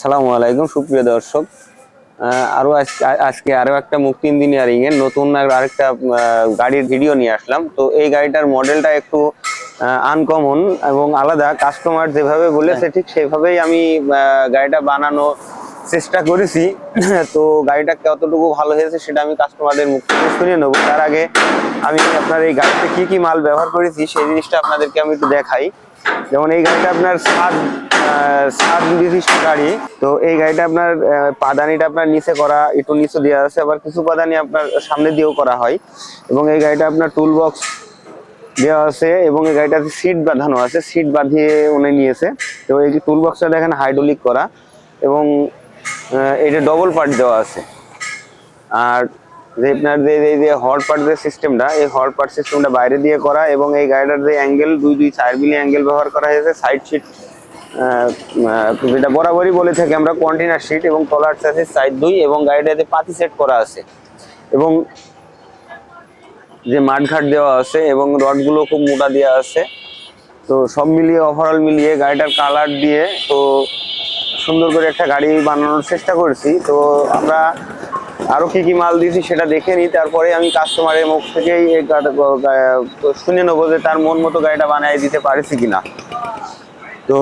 আসসালামু আলাইকুম, সুপ্রিয় দর্শক। আরও আরও আজকে আরও একটা মুক্তি ইঞ্জিনিয়ারিংয়ের নতুন আরেকটা গাড়ির ভিডিও নিয়ে আসলাম। তো এই গাড়িটার মডেলটা একটু আনকমন এবং আলাদা। কাস্টমার যেভাবে বলেছে ঠিক সেভাবেই আমি গাড়িটা বানানো চেষ্টা করেছি। তো গাড়িটা কতটুকু ভালো হয়েছে সেটা আমি কাস্টমারদের মুখ থেকে শুনে নেব। তার আগে আমি আপনার এই গাড়িতে কি কি মাল ব্যবহার করেছি সেই জিনিসটা আপনাদেরকে আমি একটু দেখাই। যেমন এই গাড়িটা আপনার সাত সাত বিশিষ্ট গাড়ি। তো এই গাড়িটা আপনার পাদানিটা আপনার নিচে করা, একটু নিচে দেওয়া আছে, আবার কিছু পাদানি আপনার সামনে দিয়েও করা হয়। এবং এই গাড়িটা আপনার টুল বক্স দেওয়া আছে, এবং এই গাড়িটাতে সিট বাঁধানো আছে সিট বাঁধিয়ে উনি নিয়েছে। তো এই টুল বক্সটা দেখেন হাইড্রোলিক করা, এবং এটা ডবল পার্ট দেওয়া আছে। আর যে আপনার যে এই যে হট পার্ট যে সিস্টেমটা এই হট পার্ট সিস্টেমটা বাইরে দিয়ে করা, এবং এই গাড়িটার যে অ্যাঙ্গেল দুই দুই, চার মিলি অ্যাঙ্গেল ব্যবহার করা হয়েছে সাইড সিট যেটা বরাবরই বলে থাকি, আমরা কন্টেনার সিট এবং তলার চাষের সাইড দুই এবং গাড়িটাতে পাতি সেট করা আছে। এবং যে মাঠঘাট দেওয়া আছে এবং রডগুলো খুব মোটা দেওয়া আছে। তো সব মিলিয়ে ওভারঅল মিলিয়ে গাড়িটার কালার দিয়ে তো সুন্দর করে একটা গাড়ি বানানোর চেষ্টা করেছি। তো আমরা আরও কী কী মাল দিয়েছি সেটা দেখে নিই। তারপরে আমি কাস্টমারের মুখ থেকেই শুনে নেব যে তার মন মতো গাড়িটা বানিয়ে দিতে পারেছি কিনা। তো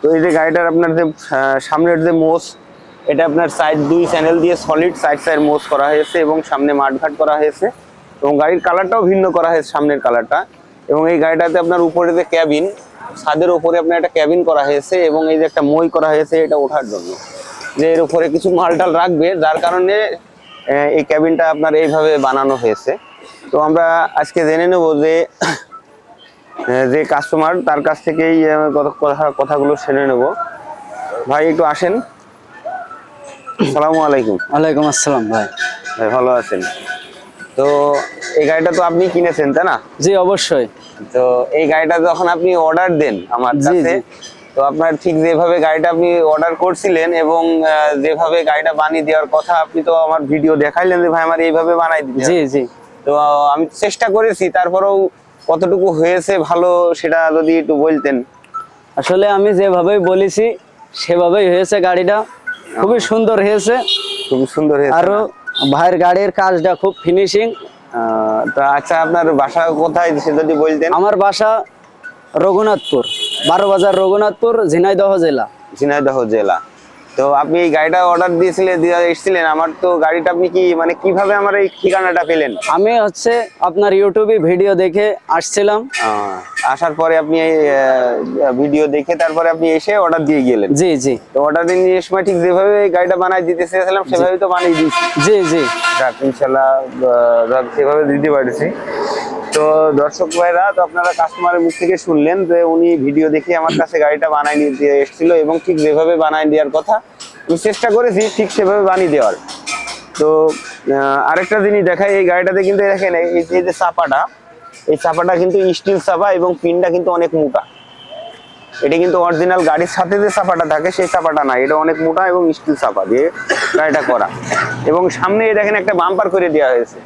তো এই যে গাড়িটার আপনার যে সামনের যে মোস এটা আপনার সাইড দুই চ্যানেল দিয়ে সলিড সাইড সাইড মোস করা হয়েছে এবং সামনে মাঠঘাট করা হয়েছে এবং গাড়ির কালারটাও ভিন্ন করা হয়েছে সামনের কালারটা এবং এই গাড়িটাতে আপনার উপরে যে ক্যাবিন ছাদের উপরে আপনার একটা ক্যাবিন করা হয়েছে এবং এই যে একটা মই করা হয়েছে এটা ওঠার জন্য। যে এর উপরে কিছু মালটাল রাখবে, যার কারণে এই ক্যাবিনটা আপনার এইভাবে বানানো হয়েছে। তো আমরা আজকে জেনে নেব যে যে কাস্টমার তার কাছ থেকেই কথা কথা- কথাগুলো শুনে নেব। ভাই একটু আসেন। সালামু আলাইকুম। ওয়ালাইকুম আসসালাম ভাই। ভাই ভালো আছেন? তো এই গাড়িটা তো আপনি কিনেছেন তাই না? জি অবশ্যই। তো এই গাড়িটা যখন আপনি অর্ডার দেন আমার কাছে তো আপনার ঠিক যেভাবে গাড়িটা আপনি অর্ডার করছিলেন এবং যেভাবে গাড়িটা বানিয়ে দেওয়ার কথা আপনি তো আমার ভিডিও দেখাইলেন যে ভাই আমার এইভাবে বানাই দিতে জি জি। তো আমি চেষ্টা করেছি তারপরেও কতটুকু হয়েছে ভালো সেটা যদি একটু বলতেন। আসলে আমি যেভাবেই বলেছি সেভাবেই হয়েছে গাড়িটা। খুবই সুন্দর হয়েছে। খুব সুন্দর হয়েছে আরও ভাইয়ের গাড়ির কাজটা খুব ফিনিশিং তো আচ্ছা আপনার বাসা কোথায় সে যদি বলতেন? আমার বাসা রঘুনাথপুর বারো বাজার রঘুনাথপুর ঝিনাইদহ জেলা। ঝিনাইদহ জেলা। তো আপনি এই গাড়িটা অর্ডার দিয়েছিলেন দিয়ে এসেছিলেন আমার তো গাড়িটা আপনি কি মানে কীভাবে আমার এই ঠিকানাটা পেলেন? আমি হচ্ছে আপনার ইউটিউবে ভিডিও দেখে আসছিলাম। আসার পরে আপনি এই ভিডিও দেখে তারপরে আপনি এসে অর্ডার দিয়ে গেলেন। জি জি। তো অর্ডার দিয়ে নিয়ে সময় ঠিক যেভাবে এই গাড়িটা বানাই দিতে চেয়েছিলাম সেভাবে তো বানিয়ে দিয়েছি। জি জি। ইনশাল্লাহ সেভাবে দিতে পারছি। তো দর্শক ভাইরা, তো আপনারা কাস্টমারের মুখ থেকে শুনলেন যে উনি ভিডিও দেখে আমার কাছে গাড়িটা বানাই দিয়ে এসেছিল এবং ঠিক যেভাবে বানাই দেওয়ার কথা, আমি চেষ্টা করেছি ঠিক সেভাবে বানিয়ে দেওয়ার। তো আরেকটা জিনিস দেখাই, এই গাড়িটাতে কিন্তু দেখেন, এই যে চাপাটা, এই চাপাটা কিন্তু স্টিল চাপা এবং পিনটা কিন্তু অনেক মোটা। এটা কিন্তু অরিজিনাল গাড়ির সাথে যে চাপাটা থাকে, সেই চাপাটা না, এটা অনেক মোটা এবং স্টিল চাপা দিয়ে গাড়িটা করা। এবং সামনে দেখেন একটা বাম্পার করে দেওয়া হয়েছে।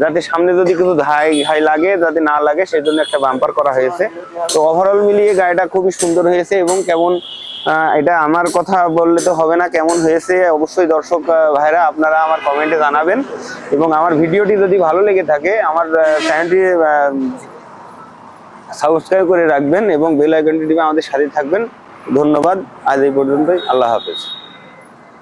যাতে সামনে যদি কিছু ধাই ঘাই লাগে, যাতে না লাগে সেই জন্য একটা বাম্পার করা হয়েছে। তো ওভারঅল মিলিয়ে গাড়িটা খুবই সুন্দর হয়েছে এবং কেমন এটা আমার কথা বললে তো হবে না, কেমন হয়েছে অবশ্যই দর্শক ভাইরা আপনারা আমার কমেন্টে জানাবেন। এবং আমার ভিডিওটি যদি ভালো লেগে থাকে, আমার চ্যানেলটি সাবস্ক্রাইব করে রাখবেন এবং বেল আইকনটি টিপে আমাদের সাথে থাকবেন। ধন্যবাদ। আজ এই পর্যন্তই। আল্লাহ হাফেজ।